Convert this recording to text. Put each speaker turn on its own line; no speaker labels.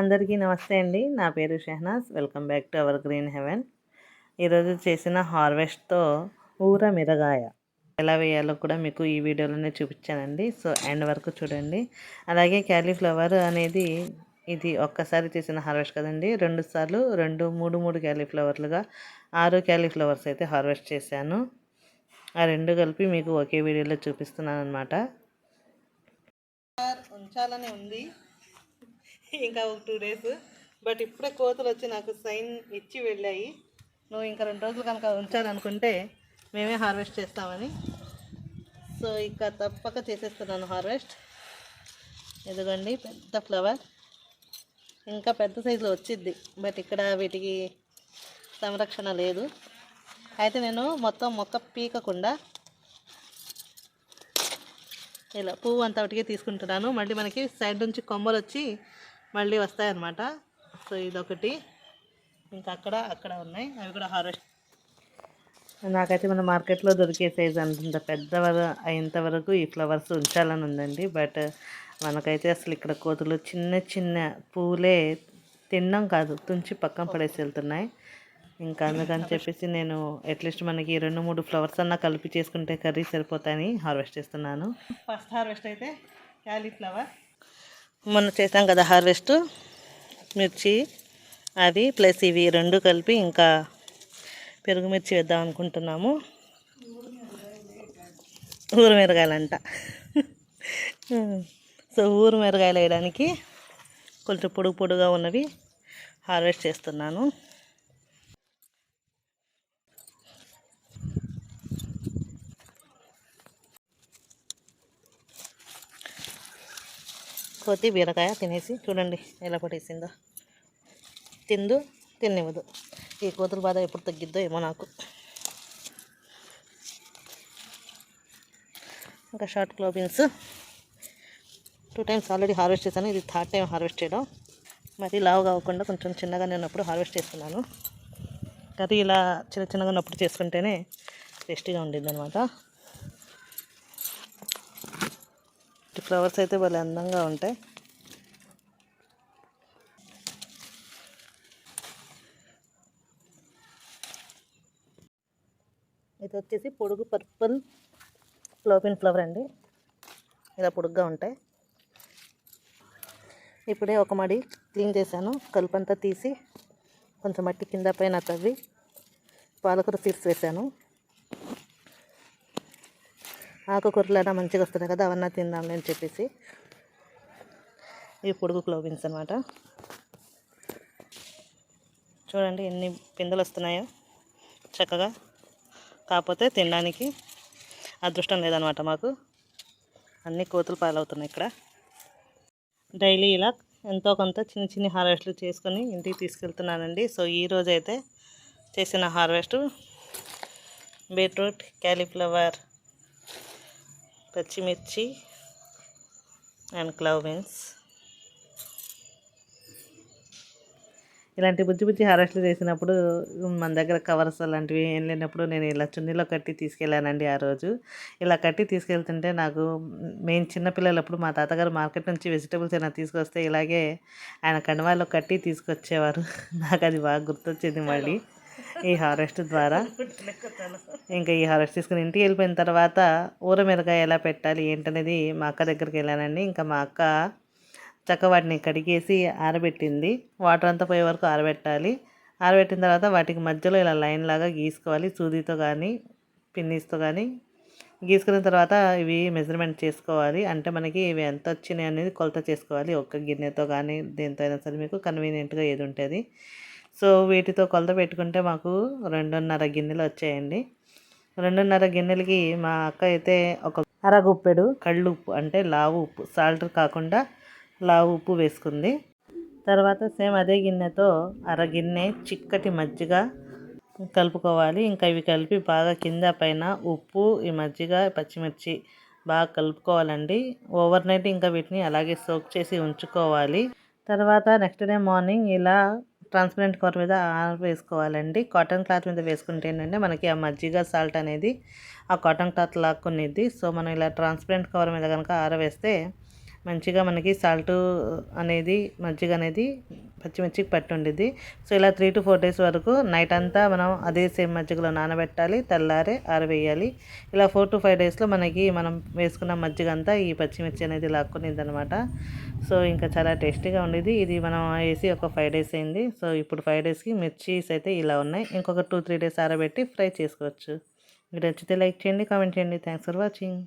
అందరికీ నమస్తే అండి. నా పేరు Shehnaz. Welcome back to our green heaven. ఈరోజు చేసిన హార్వెస్ట్తో ఊర మిరగాయ ఎలా వేయాలో కూడా మీకు ఈ వీడియోలోనే చూపించానండి. సో ఎండ్ వరకు చూడండి. అలాగే క్యాలీఫ్లవర్ అనేది ఇది ఒక్కసారి చేసిన హార్వెస్ట్ కదండి. రెండు సార్లు రెండు మూడు మూడు క్యాలీఫ్లవర్లుగా ఆరు క్యాలీఫ్లవర్స్ అయితే హార్వెస్ట్ చేశాను. ఆ రెండు కలిపి మీకు ఒకే వీడియోలో చూపిస్తున్నాను అనమాట ఉంచాలని ఉంది. ఇంకా ఒక టూ డేస్ బట్ ఇప్పుడే కోతలు వచ్చి నాకు సైన్ ఇచ్చి వెళ్ళాయి. నువ్వు ఇంకా రెండు రోజులు కనుక ఉంచాలనుకుంటే మేమే హార్వెస్ట్ చేస్తామని. సో ఇక తప్పక చేసేస్తున్నాను హార్వెస్ట్ ఎదుగండి పెద్ద ఫ్లవర్ ఇంకా పెద్ద సైజులో వచ్చిద్ది. బట్ ఇక్కడ వీటికి సంరక్షణ లేదు. అయితే నేను మొత్తం మొక్క పీకకుండా ఇలా పువ్వు అంతా ఒకటికి తీసుకుంటున్నాను. మళ్ళీ మనకి సైడ్ నుంచి కొమ్మలు వచ్చి మళ్ళీ వస్తాయన్నమాట. సో ఇదొకటి. ఇంకా అక్కడ అక్కడ ఉన్నాయి. అవి కూడా హార్వెస్ట్. నాకైతే మన మార్కెట్లో దొరికే సైజ్ అంత పెద్ద అయ్యేంత వరకు ఈ ఫ్లవర్స్ ఉంచాలని ఉందండి. బట్ మనకైతే అసలు ఇక్కడ కోతులు చిన్న చిన్న పూలే తినడం కాదు. తుంచి పక్కన పడేసి వెళ్తున్నాయి. ఇంకా అందుకని చెప్పేసి నేను అట్లీస్ట్ మనకి రెండు మూడు ఫ్లవర్స్ అన్నా కలిపి చేసుకుంటే కర్రీ సరిపోతాయని హార్వెస్ట్ చేస్తున్నాను. ఫస్ట్ హార్వెస్ట్ అయితే క్యాలీఫ్లవర్. మొన్న చేసాం కదా హార్వెస్ట్ మిర్చి అది ప్లస్ ఇవి రెండు కలిపి ఇంకా పెరుగు మిర్చి వేద్దాం అనుకుంటున్నాము. ఊరు మిరగాయలంట. సో ఊరు మిరగాయలు వేయడానికి కొంచెం పొడుగు పొడుగా ఉన్నవి హార్వెస్ట్ చేస్తున్నాను. కోతి బీరకాయ తినేసి చూడండి ఎలా పట్టేసిందో. తిందు తినివ్వదు ఈ కోతుల బాధ ఎప్పుడు తగ్గిద్దో ఏమో నాకు. ఇంకా షార్ట్ క్లోబిన్స్ టూ టైమ్స్ ఆల్రెడీ హార్వెస్ట్ చేశాను. ఇది థర్డ్ టైం హార్వెస్ట్ చేయడం. మరి లావు కాకుండా కొంచెం చిన్నగా ఉన్నప్పుడు హార్వెస్ట్ చేస్తున్నాను. కర్రీ ఇలా చిన్న చిన్నగా ఉన్నప్పుడు చేసుకుంటేనే టేస్టీగా ఉండిద్ది అనమాట ఫ్లవర్స్ అయితే భలే అందంగా ఉంటాయి. ఇది వచ్చేసి పొడుగు పర్పుల్ ఫ్లోపిన్ ఫ్లవర్ అండి. ఇలా పొడుగ్గా ఉంటాయి. ఇప్పుడే ఒక మడి క్లీన్ చేశాను. కలుపంతా తీసి కొంచెం మట్టి కింద పైన తవ్వి పాలకూర సీడ్స్ వేశాను. ఆకుకూరలు మంచిగా వస్తున్నాయి కదా అవన్నీ తిందాంలే అని చెప్పేసి. ఇవి పొడుగు క్లోవిన్స్ అనమాట చూడండి ఎన్ని పిందెలు వస్తున్నాయో చక్కగా. కాకపోతే తినడానికి అదృష్టం లేదనమాట మాకు. అన్ని కోతులు పాలవుతున్నాయి ఇక్కడ. డైలీ ఇలా ఎంతో కొంత చిన్న చిన్న హార్వెస్ట్లు చేసుకొని ఇంటికి తీసుకెళ్తున్నానండి. సో ఈరోజు అయితే చేసిన హార్వెస్ట్ బీట్రూట్ క్యాలీఫ్లవర్ పచ్చిమిర్చి అండ్ క్లవ్ బీన్స్. ఇలాంటి బుజ్జి బుజ్జి హారెస్ట్లు చేసినప్పుడు మన దగ్గర కవర్స్ అలాంటివి ఏం లేనప్పుడు నేను ఇలా చున్నీలో కట్టి తీసుకెళ్ళానండి ఆ రోజు. ఇలా కట్టి తీసుకెళ్తుంటే నాకు మేము చిన్నపిల్లలప్పుడు మా తాతగారు మార్కెట్ నుంచి వెజిటబుల్స్ అయినా తీసుకొస్తే ఇలాగే ఆయన కండవాల్లో కట్టి తీసుకొచ్చేవారు. నాకు అది బాగా గుర్తొచ్చింది మళ్ళీ. ఈ హార్వెస్ట్ ద్వారా ఇంకా ఈ హార్వెస్ట్ తీసుకుని ఇంటికి వెళ్ళిపోయిన తర్వాత ఊర మిరకాయ ఎలా పెట్టాలి ఏంటనేది మా అక్క దగ్గరికి వెళ్ళానండి. ఇంకా మా అక్క చక్క వాటిని కడిగేసి ఆరబెట్టింది. వాటర్ అంతా పోయే వరకు ఆరబెట్టాలి. ఆరబెట్టిన తర్వాత వాటికి మధ్యలో ఇలా లైన్ లాగా గీసుకోవాలి సూదితో కానీ పిన్నీస్తో కానీ గీసుకున్న తర్వాత ఇవి మెజర్మెంట్ చేసుకోవాలి. అంటే మనకి ఇవి ఎంత వచ్చినాయి అనేది కొలత చేసుకోవాలి. ఒక్క గిన్నెతో కానీ దేంతో అయినా సరే మీకు కన్వీనియంట్గా ఏది ఉంటుంది. సో వీటితో కొలత పెట్టుకుంటే మాకు రెండున్నర గిన్నెలు వచ్చాయండి. రెండున్నర గిన్నెలకి మా అక్క అయితే ఒక అరగుప్పెడు కళ్ళు ఉప్పు అంటే లావు ఉప్పు సాల్ట్ కాకుండా లావు ఉప్పు వేసుకుంది. తర్వాత సేమ్ అదే గిన్నెతో అర గిన్నె చిక్కటి మజ్జిగ కలుపుకోవాలి. ఇంకా ఇవి కలిపి బాగా కింద పైన ఉప్పు ఈ మజ్జిగ పచ్చిమిర్చి బాగా కలుపుకోవాలండి. ఓవర్ నైట్ ఇంకా వీటిని అలాగే సోక్ చేసి ఉంచుకోవాలి. తర్వాత నెక్స్ట్ డే మార్నింగ్ ఇలా ట్రాన్స్పరెంట్ కవర్ మీద వేసుకోవాలండి. కాటన్ క్లాత్ మీద వేసుకుంటే ఏంటంటే మనకి ఆ మజ్జిగ సాల్ట్ అనేది ఆ కాటన్ క్లాత్ లాక్కునేది సో మనం ఇలా ట్రాన్స్పరెంట్ కవర్ మీద కనుక ఆరవేస్తే మంచిగా మనకి సాల్ట్ అనేది మజ్జిగ అనేది పచ్చిమిర్చికి పట్టి సో ఇలా త్రీ టు ఫోర్ డేస్ వరకు నైట్ అంతా మనం అదే సేమ్ మజ్జిగలో నానబెట్టాలి తెల్లారే ఆరవేయాలి. ఇలా ఫోర్ టు ఫైవ్ డేస్లో మనకి మనం వేసుకున్న మజ్జిగ అంతా ఈ పచ్చిమిర్చి అనేది లాక్కునింది అనమాట సో ఇంకా చాలా టేస్టీగా ఉండేది ఇది మనం వేసి ఒక ఫైవ్ డేస్ అయింది. సో ఇప్పుడు ఫైవ్ డేస్కి మిర్చీస్ అయితే ఇలా ఉన్నాయి. ఇంకొక టూ త్రీ డేస్ ఆరబెట్టి ఫ్రై చేసుకోవచ్చు. మీరు నచ్చితే లైక్ చేయండి కామెంట్ చేయండి. Thanks for watching